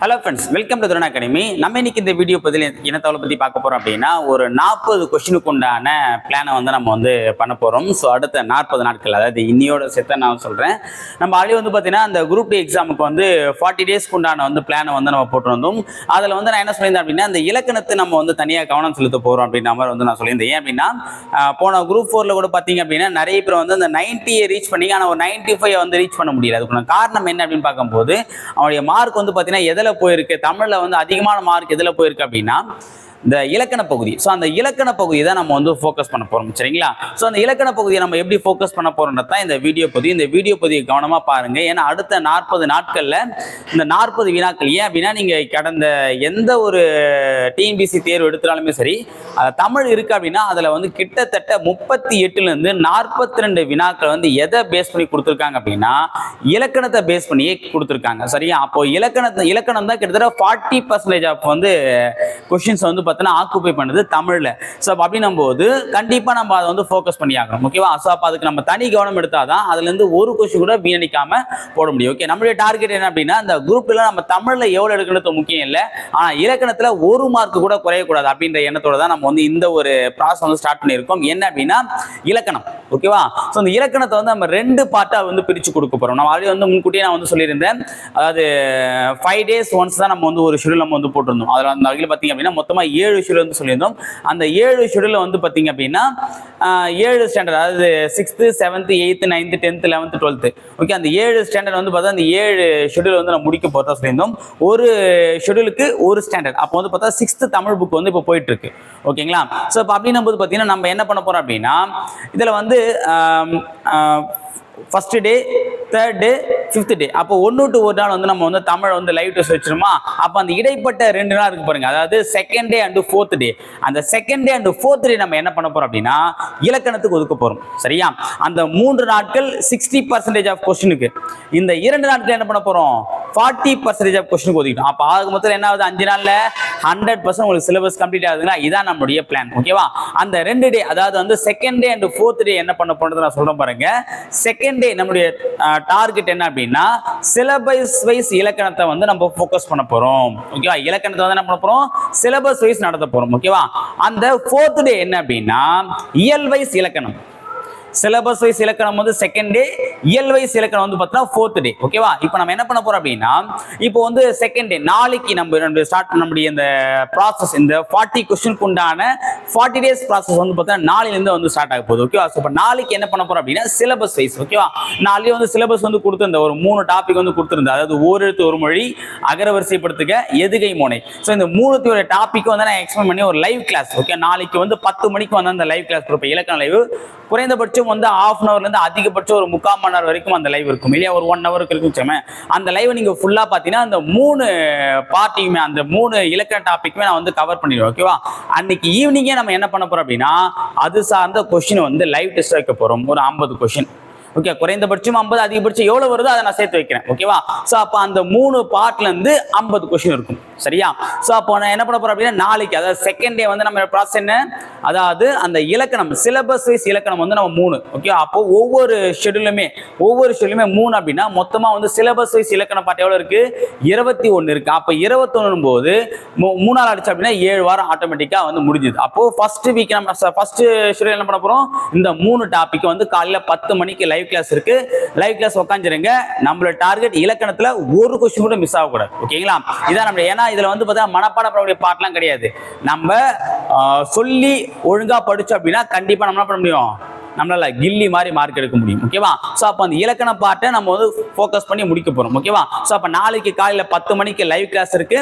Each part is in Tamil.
ஹலோ ஃப்ரெண்ட்ஸ் வெல்கம் டு துரண் அகாடமி நம்ம இன்னைக்கு இந்த வீடியோ பதில் இனத்தவளை பற்றி பார்க்க போகிறோம் அப்படின்னா ஒரு நாற்பது கொஷினுக்கு உண்டான பிளானை வந்து நம்ம வந்து பண்ண போகிறோம் ஸோ அடுத்த நாற்பது நாட்கள் அதாவது இன்னியோட சேர்த்து நான் சொல்கிறேன் நம்ம ஆல்ரெடி வந்து பார்த்தீங்கன்னா அந்த குரூப் டி எக்ஸாமுக்கு வந்து ஃபார்ட்டி டேஸ்க்கு உண்டான வந்து பிளானை வந்து நம்ம போட்டிருந்தோம். அதில் வந்து நான் என்ன சொல்லியிருந்தேன் அப்படின்னா அந்த இலக்கணத்தை நம்ம வந்து தனியாக கவனம் செலுத்த போகிறோம் அப்படின்ற மாதிரி வந்து நான் சொல்லியிருந்தேன். ஏன் அப்படின்னா போன குரூப் ஃபோரில் கூட பார்த்தீங்க அப்படின்னா நிறைய பேர் வந்து அந்த நைன்ட்டியை ரீச் பண்ணி ஆனால் ஒரு நைன்ட்டி ஃபைவ் வந்து ரீச் பண்ண முடியல. அதுக்குள்ள காரணம் என்ன அப்படின்னு பார்க்கும்போது அவனுடைய மார்க் வந்து பார்த்தீங்கன்னா எதில் போயிருக்கு? தமிழில் வந்து அதிகமான மார்க் எதில் போயிருக்கு அப்படின்னா இந்த இலக்கண பகுதி. ஸோ அந்த இலக்கண பகுதி தான் நம்ம வந்து ஃபோக்கஸ் பண்ண போகிறோம் சரிங்களா? ஸோ அந்த இலக்கண பகுதியை நம்ம எப்படி ஃபோக்கஸ் பண்ண போகிறோம்ன்றது தான் இந்த வீடியோ பகுதி. இந்த வீடியோ பகுதியை கவனமாக பாருங்கள் ஏன்னா அடுத்த நாற்பது நாட்களில் இந்த நாற்பது வினாக்கள் ஏன் அப்படின்னா நீங்கள் கடந்த எந்த ஒரு டிஎன்பிசி தேர்வு எடுத்தாலுமே சரி தமிழ் இருக்கு அப்படின்னா அதில் வந்து கிட்டத்தட்ட முப்பத்தி எட்டுலேருந்து நாற்பத்தி ரெண்டு வினாக்கள் வந்து எதை பேஸ் பண்ணி கொடுத்துருக்காங்க அப்படின்னா இலக்கணத்தை பேஸ் பண்ணியே கொடுத்துருக்காங்க சரியா? அப்போ இலக்கணத்தை இலக்கணம் தான் கிட்டத்தட்ட ஃபார்ட்டி பர்சன்டேஜ் ஆஃப் வந்து கொஷின்ஸ் வந்து பார்த்தீங்கன்னா ஆக்குப்பை பண்ணுது தமிழில். ஸோ அப்போ அப்படின்னும் போது கண்டிப்பாக நம்ம அதை வந்து ஃபோக்கஸ் பண்ணி ஆகணும். ஓகேவா? ஸோ அப்போ அதுக்கு நம்ம தனி கவனம் எடுத்தால் தான் அதுலேருந்து ஒரு கொஷின் கூட வீணடிக்காம போட முடியும். ஓகே நம்மளுடைய டார்கெட் என்ன அப்படின்னா அந்த குரூப்பில் நம்ம தமிழில் எவ்வளோ எடுக்கிறது முக்கியம் இல்லை. ஆனால் இலக்கணத்தில் ஒரு மார்க் கூட குறையக்கூடாது அப்படின்ற எண்ணத்தோட தான் நம்ம வந்து இந்த ஒரு ப்ராசஸ் வந்து ஸ்டார்ட் பண்ணியிருக்கோம். என்ன அப்படின்னா இலக்கணம். ஓகேவா? ஸோ அந்த இலக்கணத்தை வந்து நம்ம ரெண்டு பார்ட்டாக வந்து பிரித்து கொடுக்க போகிறோம் நம்ம ஆல்ரெடி வந்து முன்கூட்டியே நான் வந்து சொல்லியிருந்தேன். அதாவது ஃபைவ் டேஸ் ஒன்ஸ் தான் நம்ம வந்து ஒரு ஷெடியூல் நம்ம வந்து போட்டிருந்தோம். அதில் அந்த வகையில் பார்த்தீங்க அப்படின்னா மொத்தமாக ஏழு ஷெடியூல் வந்து சொல்லியிருந்தோம். அந்த ஏழு ஷெடியூலில் வந்து பார்த்தீங்க அப்படின்னா ஏழு ஸ்டாண்டர்ட் அதாவது sixth seventh eighth ninth tenth eleventh twelfth okay அந்த ஏழு ஸ்டாண்டர்ட் வந்து பார்த்தா அந்த ஏழு ஷெடியூல் வந்து நம்ம முடிக்க போகிறதா சொல்லியிருந்தோம். ஒரு ஷெடியூலுக்கு ஒரு ஸ்டாண்டர்ட் அப்போ வந்து பார்த்தா சிக்ஸ்த்து தமிழ் புக் வந்து இப்போ போயிட்டுருக்கு. ஓகேங்களா ஸோ இப்போ அப்படின்னும் போது பார்த்தீங்கன்னா நம்ம என்ன பண்ண போகிறோம் அப்படின்னா இதில் வந்து first day third day fifth day அப்போ ஒன்று டு ஒரு நாள் வந்து நம்ம வந்து தமிழை வந்து லைவ் டெஸ்ட் வச்சிருமா? அப்போ அந்த இடைப்பட்ட ரெண்டு நாள் இருக்கு பாருங்க. அதாவது second day and fourth day அந்த second day and fourth day நம்ம என்ன பண்ண போறோம் அப்படின்னா இலக்கணத்துக்கு ஒதுக்க போறோம். சரியா? அந்த மூன்று நாட்கள் சிக்ஸ்டி பர்சன்டேஜ் ஆஃப் கொஸ்டினுக்கு இந்த இரண்டு நாட்கள் என்ன பண்ண போறோம்? ஃபார்ட்டி பர்சன்டேஜ் ஆஃப் கொஸ்டினுக்கு ஒதுக்கிட்டோம். அப்போ ஆக மொத்தம் என்ன ஆகுது? அஞ்சு நாளில் ஹண்ட்ரட் பர்சன்ட் உங்களுக்கு சிலபஸ் கம்ப்ளீட் ஆகுதுன்னா இதான் நம்மளுடைய பிளான் ஓகேவா அந்த ரெண்டு டே அதாவது வந்து second day and fourth day என்ன பண்ண போறது நான் சொல்றேன் பாருங்க. செகண்ட் செகண்ட் டே நம்முடைய டார்கெட் என்ன அப்படின்னா சிலபஸ் வைஸ் இலக்கணத்தை வந்து நம்ம ஃபோக்கஸ் பண்ண போறோம். ஓகேவா இலக்கணத்தை வந்து என்ன பண்ண போறோம்? சிலபஸ் வைஸ் நடத்த போறோம். ஓகேவா அந்த ஃபோர்த் டே என்ன அப்படின்னா இயல் வைஸ் இலக்கணம். சிலபஸ் வைஸ் இலக்கணம் வந்து செகண்ட் டே இயல் வைஸ் இலக்கணம் வந்து பார்த்தீங்கன்னா ஃபோர்த் டே ஓகேவா இப்போ நம்ம என்ன பண்ண போறோம் அப்படின்னா இப்போ வந்து செகண்ட் டே நாளைக்கு நம்ம நம்ம ஸ்டார்ட் நம்முடைய இந்த ப்ராசஸ் இந்த ஃபார்ட்டி கொஸ்டினுக்கு உண்டான ஃபார்ட்டி டேஸ் ப்ராசஸ் வந்து பார்த்தீங்கன்னா நாளையிலேருந்து வந்து ஸ்டார்ட் ஆக போகுது. ஓகேவா ஸோ இப்போ நாளைக்கு என்ன பண்ண போறோம் அப்படின்னா சிலபஸ் வைஸ் ஓகேவா நாளைக்கு வந்து சிலபஸ் வந்து கொடுத்துருந்த ஒரு மூணு டாபிக் வந்து கொடுத்துருந்தேன் அதாவது ஓரெழுத்து ஒரு மொழி அகரவரிசைப்படுத்துக எதுகை மோனை. ஸோ இந்த மூணுத்தோட டாபிக் வந்து நான் எக்ஸ்பிளைன் பண்ணி ஒரு லைவ் கிளாஸ் ஓகே நாளைக்கு வந்து பத்து மணிக்கு வந்து அந்த லைவ் கிளாஸ் கொடுப்பேன் இலக்கண லைவ் குறைந்தபட்சம் வந்து ஆஃப் அன் ஹவர்லேருந்து அதிகபட்சம் ஒரு முக்கால் மணி நேரம் வரைக்கும் அந்த லைவ் இருக்கும். இல்லையா? ஒரு ஒன் ஹவருக்கு இருக்கும் சேமே அந்த லைவ் நீங்கள் ஃபுல்லாக பார்த்தீங்கன்னா அந்த மூணு பார்ட்டியுமே அந்த மூணு இலக்கண டாபிக்குமே நான் வந்து கவர் பண்ணிடுவேன் ஓகேவா அன்னைக்கு ஈவினிங்கே நம்ம என்ன பண்ண போறோம் அப்படின்னா அது சார்ந்த கொஸ்டின் வந்து லைவ் டெஸ்ட் வைக்க போறோம். ஒரு ஐம்பது கொஸ்டின் ஓகே குறைந்தபட்சம் ஐம்பது அதிகபட்சம் எவ்வளவு வருதோ அதை நான் சேர்த்து வைக்கிறேன். ஓகேவா ஸோ அப்போ அந்த மூணு பார்ட்ல இருந்து ஐம்பது கொஷின் இருக்கும். சரியா? ஸோ அப்போ நான் என்ன பண்ண போறோம் அப்படின்னா நாளைக்கு அதாவது செகண்ட் டே வந்து நம்ம ப்ராசஸ் என்ன? அதாவது அந்த இலக்கணம் சிலபஸ் வைஸ் இலக்கணம் வந்து நம்ம மூணு. ஓகே அப்போ ஒவ்வொரு ஷெடியூலுமே ஒவ்வொரு ஷெடியூலுமே மூணு அப்படின்னா மொத்தமா வந்து சிலபஸ் வைஸ் இலக்கண பாட்டு எவ்வளவு இருக்கு? இருபத்தி ஒன்று இருக்கு. அப்போ இருபத்தொன்னு போது மூணு மூணாள் அடிச்சு அப்படின்னா ஏழு வாரம் ஆட்டோமேட்டிக்கா வந்து முடிஞ்சுது. அப்போ ஃபர்ஸ்ட் வீக் நம்ம ஃபர்ஸ்ட் ஷெடியூல் என்ன பண்ண போறோம்? இந்த மூணு டாபிக் வந்து காலையில பத்து மணிக்கு லைவ் கிளாஸ் இருக்கு. லைவ் கிளாஸ் உட்காந்துருங்க நம்மளோட டார்கெட் இலக்கணத்துல ஒரு கொஸ்டின் கூட மிஸ் ஆகக்கூடாது. ஓகேங்களா இதான் நம்ம ஏன்னா இதுல வந்து பார்த்தா மனப்பாடம் பண்ணக்கூடிய பாட்டெல்லாம் கிடையாது. நம்ம சொல்லி ஒழுங்கா படிச்சோம் அப்படின்னா கண்டிப்பா நம்ம என்ன பண்ண முடியும்? நம்மளால கில்லி மாதிரி மார்க் எடுக்க முடியும் ஓகேவா ஸோ அப்போ அந்த இலக்கண பாட்டை நம்ம வந்து ஃபோக்கஸ் பண்ணி முடிக்க போகிறோம் ஓகேவா ஸோ அப்போ நாளைக்கு காலையில் பத்து மணிக்கு லைவ் கிளாஸ் இருக்கு.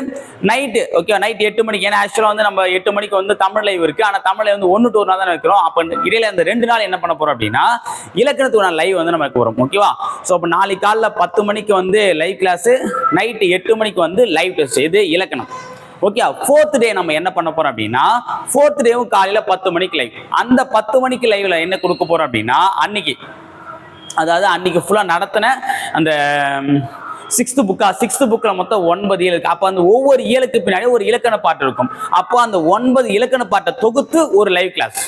நைட்டு ஓகே நைட் எட்டு மணிக்கு ஏன்னா ஆக்சுவலாக வந்து நம்ம எட்டு மணிக்கு வந்து தமிழ் லைவ் இருக்கு. ஆனால் தமிழை வந்து ஒன்று டூ நாள் தான் வைக்கிறோம். அப்போ இடையில இந்த ரெண்டு நாள் என்ன பண்ண போறோம் அப்படின்னா இலக்கணத்துக்கு நான் லைவ் வந்து நமக்கு வரும் ஓகேவா ஸோ அப்போ நாளைக்கு காலைல பத்து மணிக்கு வந்து லைவ் கிளாஸ் நைட்டு எட்டு மணிக்கு வந்து லைவ் டெஸ்ட் இது இலக்கணம். ஓகே ஃபோர்த் டே நம்ம என்ன பண்ண போறோம் அப்படின்னா ஃபோர்த் டேவும் காலையில பத்து மணிக்கு லைவ் அந்த பத்து மணிக்கு லைவ்ல என்ன கொடுக்க போறோம் அப்படின்னா அன்னைக்கு அதாவது அன்னைக்கு ஃபுல்லாக நடத்தின அந்த சிக்ஸ்த் புக்கா சிக்ஸ்த் புக்கில் மொத்தம் ஒன்பது இலக்கு. அப்போ அந்த ஒவ்வொரு இயலுக்கு பின்னாடி ஒரு இலக்கண பாட்டு இருக்கும். அப்போ அந்த ஒன்பது இலக்கண பாட்டை தொகுத்து ஒரு லைவ் கிளாஸ்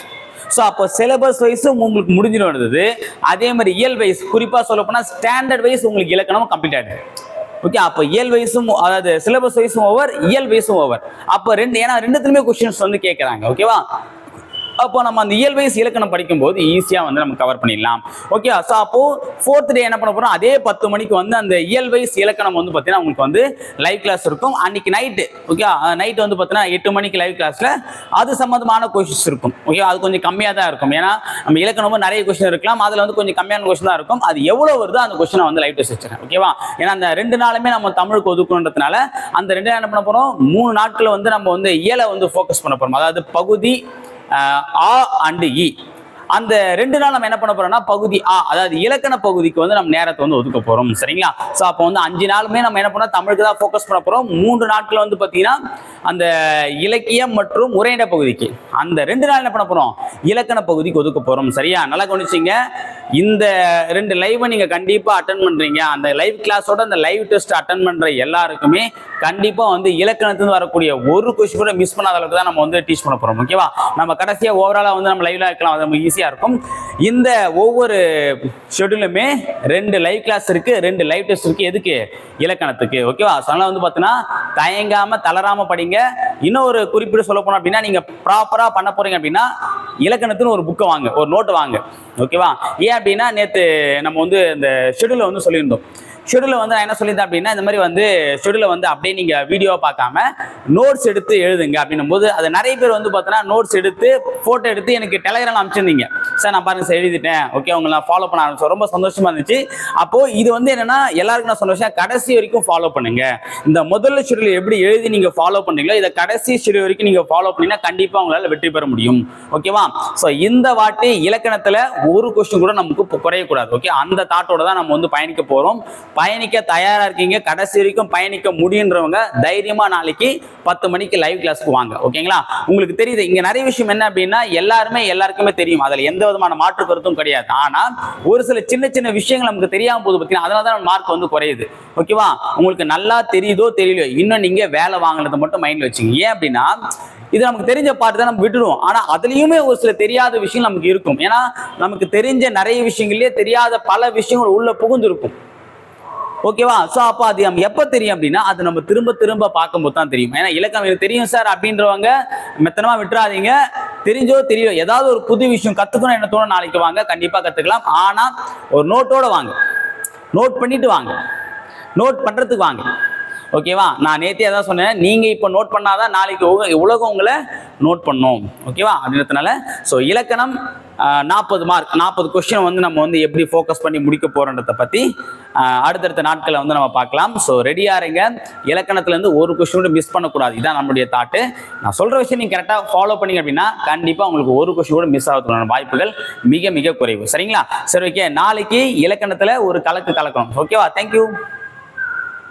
ஸோ அப்போ சிலபஸ் வைஸும் உங்களுக்கு முடிஞ்சிடும் இருந்தது அதே மாதிரி இயல் வைஸ் குறிப்பாக சொல்ல போனால் ஸ்டாண்டர்ட் வைஸ் உங்களுக்கு இலக்கணமும் கம்ப்ளீட் ஆகிடுது ஓகே அப்போ இயல் வயசும் அதாவது சிலபஸ் வயசும் ஓவர் இயல் வயசும் ஓவர் அப்போ ரெண்டு ஏன்னா ரெண்டுத்துலையுமே கொஸ்டின்ஸ் வந்து கேட்குறாங்க ஓகேவா அப்போ நம்ம அந்த இயல் வயசு இலக்கணம் படிக்கும்போது ஈஸியாக வந்து நம்ம கவர் பண்ணிடலாம். ஓகே ஸோ அப்போ ஃபோர்த் டே என்ன பண்ண போறோம்? அதே பத்து மணிக்கு வந்து அந்த இயல் வயசு இலக்கணம் வந்து பார்த்தீங்கன்னா உங்களுக்கு வந்து லைவ் கிளாஸ் இருக்கும். அன்னைக்கு நைட்டு ஓகே நைட் வந்து பார்த்தீங்கன்னா எட்டு மணிக்கு லைவ் கிளாஸ்ல அது சம்மந்தமான கொஷின்ஸ் இருக்கும். ஓகே அது கொஞ்சம் கம்மியாக தான் இருக்கும். ஏன்னா நம்ம இலக்கணமும் நிறைய கொஸ்டின் இருக்கலாம். அதில் வந்து கொஞ்சம் கம்மியான கொஸ்டின் தான் இருக்கும். அது எவ்வளோ வருதோ அந்த கொஸ்டினை வந்து லைவ் டெஸ்ட் வச்சுருக்கேன். ஓகேவா ஏன்னா அந்த ரெண்டு நாளுமே நம்ம தமிழுக்கு ஒதுக்கணுன்றதுனால அந்த ரெண்டு நாள் என்ன பண்ண போறோம்? மூணு நாட்கள் வந்து நம்ம வந்து இயலை வந்து ஃபோக்கஸ் பண்ண போறோம். அதாவது பகுதி ஆ அண்டு இ. அந்த ரெண்டு நாள் நம்ம என்ன பண்ண போறோம்னா பகுதி ஆ அதாவது இலக்கண பகுதிக்கு வந்து நம்ம நேரத்தை வந்து ஒதுக்க போறோம் சரிங்களா? ஸோ அப்போ வந்து அஞ்சு நாளுமே நம்ம என்ன பண்ணோம் தமிழுக்கு தான் ஃபோக்கஸ் பண்ண போறோம். மூன்று நாட்கள் வந்து பார்த்தீங்கன்னா அந்த இலக்கியம் மற்றும் உரையிட பகுதிக்கு. அந்த ரெண்டு நாள் என்ன பண்ண போறோம் இலக்கண பகுதிக்கு ஒதுக்க போறோம் சரியா? நல்லா கவனிச்சிங்க. இந்த ரெண்டு லைவை நீங்க கண்டிப்பா அட்டன் பண்றீங்க. அந்த லைவ் கிளாஸோட அந்த லைவ் டெஸ்ட் அட்டன் பண்ற எல்லாருக்குமே கண்டிப்பா வந்து இலக்கணத்துலேருந்து வரக்கூடிய ஒரு கொஸ்டின் கூட மிஸ் பண்ணாத அளவுக்கு தான் நம்ம வந்து டீச் பண்ண போறோம் ஓகேவா நம்ம கடைசியா ஓவராலா வந்து நம்ம லைவ்ல இருக்கலாம். அதை நமக்கு ஈஸியாக இருக்கும். இந்த ஒவ்வொரு ஷெட்யூலுமே ரெண்டு லைவ் கிளாஸ் இருக்கு ரெண்டு லைவ் டெஸ்ட் இருக்கு. எதுக்கு? இலக்கணத்துக்கு. ஓகேவா ஸோ அதனால வந்து பார்த்தீங்கன்னா தயங்காம தளராம படிங்க. இன்னொரு குறிப்பிட்டு சொல்ல போனோம் அப்படின்னா நீங்க ப்ராப்பராக பண்ண போறீங்க அப்படின்னா இலக்கணத்துன்னு ஒரு புக்கை வாங்க ஒரு நோட்டு வாங்க. ஓகேவா ஏன் அப்படின்னா நேற்று நம்ம வந்து இந்த ஷெடியூலை வந்து சொல்லியிருந்தோம். ஷெடியூலை வந்து நான் என்ன சொல்லியிருந்தேன் அப்படின்னா இந்த மாதிரி வந்து ஷெடியூலை வந்து அப்படியே நீங்கள் வீடியோவை பார்க்காம நோட்ஸ் எடுத்து எழுதுங்க அப்படின்னும் போது அது நிறைய பேர் வந்து பார்த்தோன்னா நோட்ஸ் எடுத்து ஃபோட்டோ எடுத்து எனக்கு டெலகிராம் அனுப்பிச்சிருந்தீங்க. சார் நான் பாருங்க சார் எழுதிட்டேன். ஓகே உங்களை நான் ஃபாலோ பண்ண ஆரம்பிச்சோம் ரொம்ப சந்தோஷமாக இருந்துச்சு. அப்போது இது வந்து என்னென்னா எல்லாருக்கும் நான் சொன்ன கடைசி வரைக்கும் ஃபாலோ பண்ணுங்க. இந்த முதல்ல ஷெடியூல் எப்படி எழுதி நீங்கள் ஃபாலோ பண்ணீங்களோ இதை கடைசி ஷெடியூல் வரைக்கும் நீங்கள் ஃபாலோ பண்ணீங்கன்னா கண்டிப்பாக உங்களால் வெற்றி பெற முடியும். ஓகேவா ஸோ இந்த வாட்டி இலக்கணத்தில் ஒரு கொஸ்டின் கூட நமக்கு குறையக்கூடாது. ஓகே அந்த தாட்டோட தான் நம்ம வந்து பயணிக்க போகிறோம் பயணிக்க தயாரா இருக்கீங்க. கடைசி வரைக்கும் பயணிக்க முடியுன்றவங்க தைரியமா நாளைக்கு பத்து மணிக்கு லைவ் கிளாஸ்க்கு வாங்க. ஓகேங்களா? உங்களுக்கு தெரியுது இங்க நிறைய விஷயம் என்ன அப்படின்னா எல்லாருமே எல்லாருக்குமே தெரியும். அதுல எந்த விதமான மாற்று கருத்தும் கிடையாது. ஆனா ஒரு சில சின்ன சின்ன விஷயங்கள் நமக்கு தெரியாம போது பார்த்தீங்கன்னா அதனால தான் மார்க் வந்து குறையுது. ஓகேவா? உங்களுக்கு நல்லா தெரியுதோ தெரியலையோ இன்னும் நீங்க வேலை வாங்கினதை மட்டும் மைண்ட்ல வச்சுங்க. ஏன் அப்படின்னா இது நமக்கு தெரிஞ்ச பாட்டு தான் நம்ம விட்டுடுவோம் ஆனா அதுலயுமே ஒரு சில தெரியாத விஷயம் நமக்கு இருக்கும். ஏன்னா நமக்கு தெரிஞ்ச நிறைய விஷயங்கள்லயே தெரியாத பல விஷயங்கள் உள்ள புகுந்திருக்கும். ஓகேவா? ஸோ அப்போ அது நம்ம எப்போ தெரியும் அப்படின்னா அது நம்ம திரும்ப திரும்ப பார்க்கும்போது தான் தெரியும். ஏன்னா இலக்கம் எனக்கு தெரியும் சார் அப்படின்றவங்க மெத்தனமா விட்டுறாதீங்க. தெரிஞ்சோ தெரியோ ஏதாவது ஒரு புது விஷயம் கற்றுக்கணும் என்ன தோணும் நாளைக்கு வாங்க கண்டிப்பாக கற்றுக்கலாம் ஆனால் ஒரு நோட்டோட வாங்க. நோட் பண்ணிட்டு வாங்க. நோட் பண்ணுறதுக்கு வாங்க. ஓகேவா? நான் நேற்றே தான் சொன்னேன். நீங்கள் இப்போ நோட் பண்ணாதான் நாளைக்கு உலகம் உங்களை நோட் பண்ணும். ஓகேவா? அப்படின்றதுனால ஸோ இலக்கணம் நாற்பது மார்க் நாற்பது கொஸ்டின் வந்து நம்ம வந்து எப்படி ஃபோக்கஸ் பண்ணி முடிக்க போகிறோன்றதை பற்றி அடுத்தடுத்த நாட்களை வந்து நம்ம பார்க்கலாம். ஸோ ரெடியாக இருங்க. இலக்கணத்துலேருந்து ஒரு கொஸ்டின் கூட மிஸ் பண்ணக்கூடாது. இதான் நம்மளுடைய தாட்டு நான் சொல்கிற விஷயம் நீங்கள் கரெக்டாக ஃபாலோ பண்ணீங்க அப்படின்னா கண்டிப்பாக உங்களுக்கு ஒரு கொஸ்டின் கூட மிஸ் ஆகிறதுக்கான வாய்ப்புகள் மிக மிக குறைவு. சரிங்களா? சரி ஓகே நாளைக்கு இலக்கணத்தில் ஒரு கலக்கு கலக்கணும். ஓகேவா தேங்க்யூ